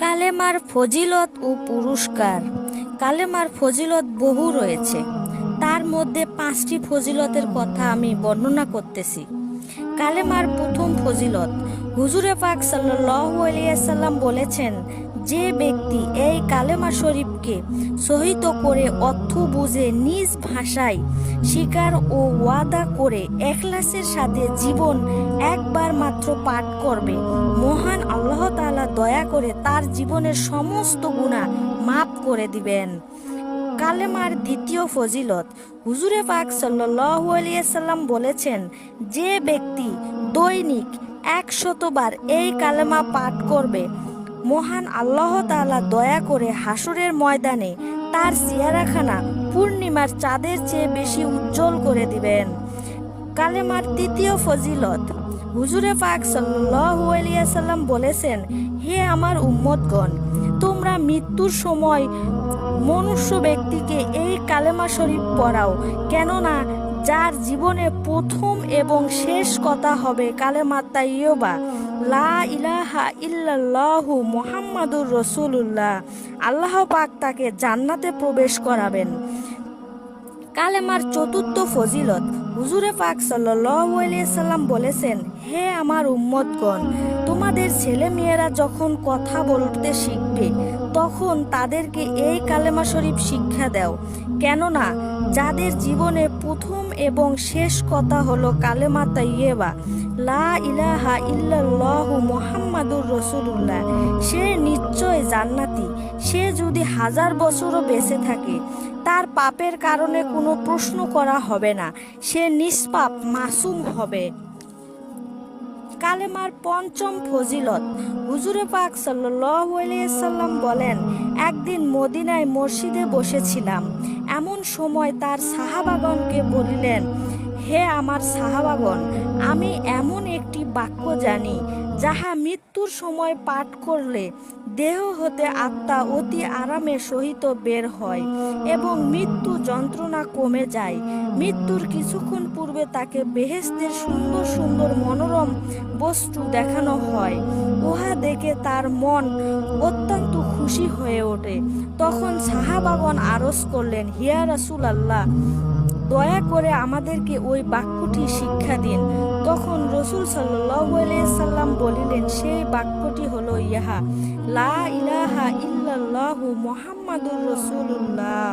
কালেমার ফজিলত ও পুরস্কার। কালেমার ফজিলত বহু রয়েছে। তার মধ্যে পাঁচটি ফজিলতের কথা আমি বর্ণনা করতেছি। কালেমার প্রথম ফজিলত। হুজুরে পাক সাল্লাম বলেছেন, যে ব্যক্তি এই কালেমা শরীফকে সহিত করে অর্থ বুঝে নিজ ভাষায় স্বীকার ও ওয়াদা করে এখলাসের সাথে জীবন একবার মাত্র পাঠ করবে, মহান আল্লাহ তাআলা দয়া করে তার জীবনের সমস্ত গুণা মাফ করে দিবেন। কালেমার দ্বিতীয় ফজিলত। হুজুরে পাক সাল্লাম বলেছেন, যে ব্যক্তি দৈনিক একশতবার এই কালেমা পাঠ করবে, মহান আল্লাহ তাআলা দয়া করে হাসরের ময়দানে তার চেহারাখানা পূর্ণিমার চাঁদের চেয়ে বেশি উজ্জ্বল করে দিবেন। কালেমার তৃতীয় ফজিলত, হুজুরে পাক সাল্লাল্লাহু আলাইহি সাল্লাম বলেছেন, হে আমার উম্মতগণ তোমরা মৃত্যুর সময় মনুষ্য ব্যক্তিকে এই কালেমা শরীফ পড়াও। কেননা যার জীবনে প্রথম এবং শেষ কথা হবে কালেমা তাইয়বা লা ইলাহা ইল্লাল্লাহু মুহাম্মাদুর রসুলুল্লাহ। আল্লাহ পাক তাকে জান্নাতে প্রবেশ করাবেন। কালেমার চতুর্থ ফজিলত হুজুরে পাক আলাইহি সাল্লাম বলেছেন হে আমার উম্মতগণ, তোমাদের ছেলে মেয়েরা যখন কথা বলতে শিখবে, তখন তাদেরকে এই কালেমা শরীফ শিক্ষা দাও। কেননা, যাদের জীবনে প্রথম এবং শেষ কথা হলো কালেমা তাইয়েবা লা ইলাহা ইল্লাল্লাহু মুহাম্মাদুর রসুলুল্লাহ। সে নিশ্চয় জান্নাতি। সে যদি হাজার বছরও বেঁচে থাকে, তার পাপের কারণে কোনো প্রশ্ন করা হবে না। সে নিষ্পাপ, মাসুম হবে। কালেমার পঞ্চম ফজিলত। হুজুরে পাক সাল্লাম বলেন, একদিন মদিনায় মসজিদে বসেছিলাম। এমন সময় তার সাহাবাগণকে বলিলেন হে আমার সাহাবাগণ, আমি এমন একটি বাক্য জানি, যাহা মৃত্যুর সময় পাঠ করলে দেহ হতে আত্মা অতি আরামের সহিত বের হয় এবং মৃত্যু যন্ত্রণা কমে যায়। মৃত্যুর কিছুক্ষণ পূর্বে তাকে বেহেস্তের সুন্দর সুন্দর মনোরম বস্তু দেখানো হয়। উহা দেখে তার মন অত্যন্ত খুশি হয়ে ওঠে। তখন সাহাবাগন আরজ করলেন, হিয়া রাসুল আল্লাহ দয়া করে আমাদেরকে ওই বাক্যটি শিক্ষা দিন। তখন রসুল সাল্লাম বলিলেন, সেই বাক্যটি হলো ইহা, লা ইলাহা ইল্লাল্লাহু মুহাম্মাদুর রাসূলুল্লাহ।